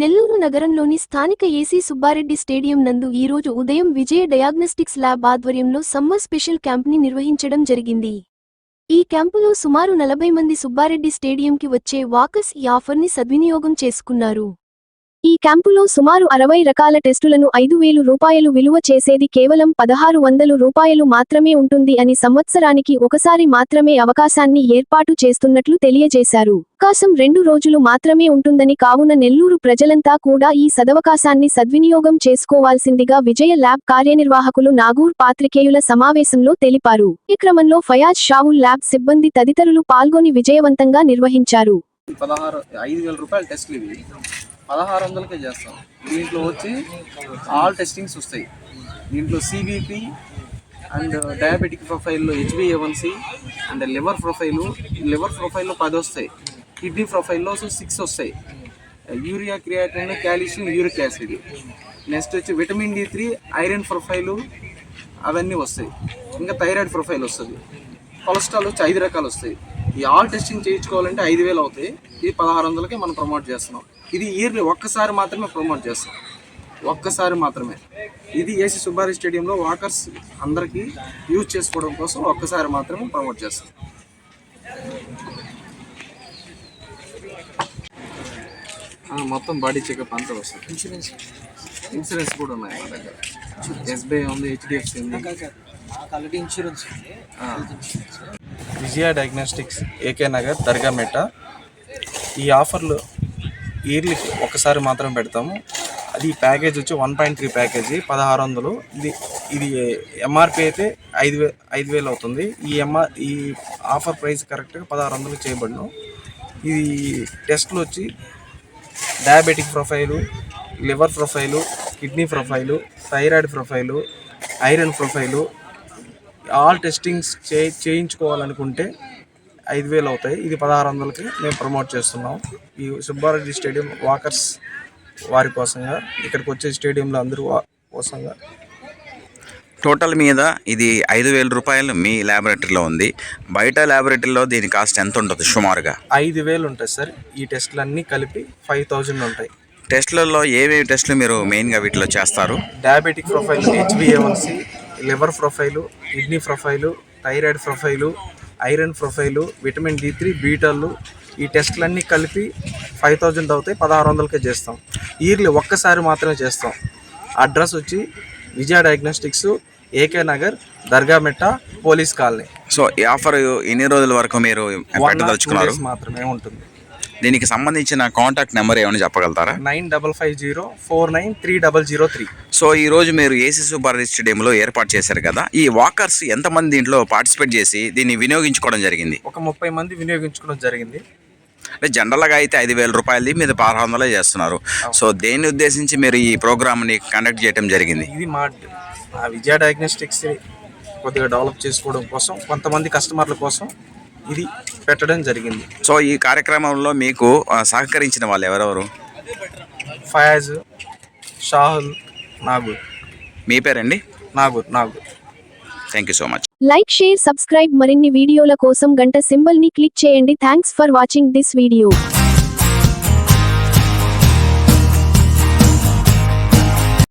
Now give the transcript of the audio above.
నెల్లూరు నగరంలోని స్థానిక AC Subbareddy stadium నందు ఈరోజు ఉదయం విజయ డయాగ్నోస్టిక్స్ ల్యాబ్ ఆధ్వర్యంలో సమ్మర్ స్పెషల్ క్యాంప్ని నిర్వహించడం జరిగింది. ఈ క్యాంపులో సుమారు నలభై మంది సుబ్బారెడ్డి స్టేడియంకి వచ్చే వాకర్స్ ఈ ఆఫర్ని సద్వినియోగం చేసుకున్నారు. ఈ క్యాంపులో సుమారు అరవై రకాల టెస్టులను ఐదు వేలు రూపాయలు విలువ చేసేది కేవలం పదహారు వందలు రూపాయలు మాత్రమే ఉంటుంది అని సంవత్సరానికి ఒకసారి మాత్రమే అవకాశాన్ని ఏర్పాటు చేస్తున్నట్లు తెలియజేశారు. అవకాశం రెండు రోజులు మాత్రమే ఉంటుందని కావున నెల్లూరు ప్రజలంతా కూడా ఈ సదవకాశాన్ని సద్వినియోగం చేసుకోవాల్సిందిగా విజయ ల్యాబ్ కార్యనిర్వాహకులు నాగూర్ పాత్రికేయుల సమావేశంలో తెలిపారు. ఈ క్రమంలో ఫయాజ్ షావుల్ ల్యాబ్ సిబ్బంది తదితరులు పాల్గొని విజయవంతంగా నిర్వహించారు. పదహారు ఐదు వేల రూపాయల పదహారు వందలకే చేస్తాం. దీంట్లో వచ్చి ఆల్ టెస్టింగ్స్ వస్తాయి. దీంట్లో సిబిపి అండ్ డయాబెటిక్ ప్రొఫైల్లో హెచ్బిఏవన్సి అండ్ లివర్ ప్రొఫైలు లివర్ ప్రొఫైల్లో పది వస్తాయి కిడ్నీ ప్రొఫైల్లో సిక్స్ వస్తాయి. Urea creatinine calcium uric acid next వచ్చి vitamin D three iron profile అవన్నీ వస్తాయి. ఇంకా థైరాయిడ్ ప్రొఫైల్ వస్తుంది. కొలెస్ట్రాల్ వచ్చి ఐదు రకాలు వస్తాయి. ఈ ఆల్ టెస్టింగ్ చేయించుకోవాలంటే ఐదు వేలు అవుతాయి. ఇది పదహారు వందలకి మనం ప్రమోట్ చేస్తున్నాం. ఇది ఇయర్లీ ఒక్కసారి మాత్రమే ప్రమోట్ చేస్తాం. ఒక్కసారి మాత్రమే. ఇది ఏసీ సుబ్బారి స్టేడియంలో వాకర్స్ అందరికీ యూజ్ చేసుకోవడం కోసం ఒక్కసారి మాత్రమే ప్రమోట్ చేస్తాం. మొత్తం బాడీ చెకప్ అంతా వస్తుంది. ఇన్సూరెన్స్ ఇన్సూరెన్స్ కూడా ఉన్నాయి మా దగ్గర. ఎస్బీఐ ఉంది హెచ్డిఎఫ్సి ఉంది. Insurance. Vijaya diagnostics AK Nagar Dargameta ఈ ఆఫర్లు ఇయర్లీ ఒకసారి మాత్రం పెడతాము. అది ప్యాకేజ్ వచ్చి వన్ పాయింట్ త్రీ ప్యాకేజీ పదహారు వందలు. ఇది ఇది ఎంఆర్పి అయితే ఐదు వే ఐదు వేలు అవుతుంది. ఈ ఎంఆర్ ఈ ఆఫర్ ప్రైస్ కరెక్ట్గా పదహారు వందలు చేయబడును. ఇది టెస్ట్లు వచ్చి diabetic profile liver profile kidney profile thyroid profile iron profile all testings చే చేయించుకోవాలనుకుంటే ఐదు వేలు అవుతాయి. ఇది పదహారు వందలకి మేము ప్రమోట్ చేస్తున్నాం. ఈ సుబ్బారెడ్డి స్టేడియం వాకర్స్ వారి కోసంగా ఇక్కడికి వచ్చే స్టేడియంలో అందరూ కోసంగా. టోటల్ మీద ఇది ఐదు వేల రూపాయలు మీ ల్యాబొరేటరీలో ఉంది. బయట ల్యాబొరేటరీలో దీని కాస్ట్ ఎంత ఉంటుంది సుమారుగా? ఐదు వేలు ఉంటాయి సార్. ఈ టెస్టులన్నీ కలిపి ఫైవ్ థౌజండ్ ఉంటాయి. టెస్ట్లలో ఏమేమి టెస్టులు మీరు మెయిన్గా వీటిలో చేస్తారు? Diabetic profile హెచ్బిఏవన్సి liver profile kidney profile thyroid profile iron profile vitamin D three బీటాలు ఈ టెస్టులన్నీ కలిపి ఫైవ్ థౌజండ్ అవుతాయి పదహారు వందలకే చేస్తాం. ఇయర్లీ ఒక్కసారి మాత్రమే చేస్తాం. అడ్రస్ వచ్చి Vijaya diagnostics AK Nagar Dargametta police colony. So ఈ ఆఫర్ ఎన్ని రోజుల వరకు మీరు మాత్రమే ఉంటుంది. దీనికి సంబంధించిన కాంటాక్ట్ నెంబర్ ఏమైనా చెప్పగలుగుతారా? Nine double five zero four nine three double zero three. So ఈ రోజు మీరు ఏసీ సుబ్బారెడ్డి స్టేడియంలో ఏర్పాటు చేశారు కదా ఈ వాకర్స్ ఎంతమంది దీంట్లో పార్టిసిపేట్ చేసి దీన్ని వినియోగించుకోవడం జరిగింది? ఒక ముప్పై మంది వినియోగించుకోవడం జరిగింది. అంటే జనరల్గా అయితే ఐదు వేల రూపాయలది మీద పదహారు వందలే చేస్తున్నారు. సో దేన్ని ఉద్దేశించి మీరు ఈ ప్రోగ్రామ్ని కండక్ట్ చేయడం జరిగింది? ఇది మా మా విజయ డయాగ్నోస్టిక్స్ కొద్దిగా డెవలప్ చేసుకోవడం కోసం కొంతమంది కస్టమర్ల కోసం ఇది పెట్టడం జరిగింది. సో ఈ కార్యక్రమంలో మీకు సహకరించిన వాళ్ళు ఎవరెవరు? ఫయాజ్ షాహుల్ నాగూర్. మీ పేరండి? Nagoor Nagoor. Thank you so much like share subscribe మరిన్ని వీడియోల కోసం గంట సింబల్ని క్లిక్ చేయండి. Thanks for watching this video.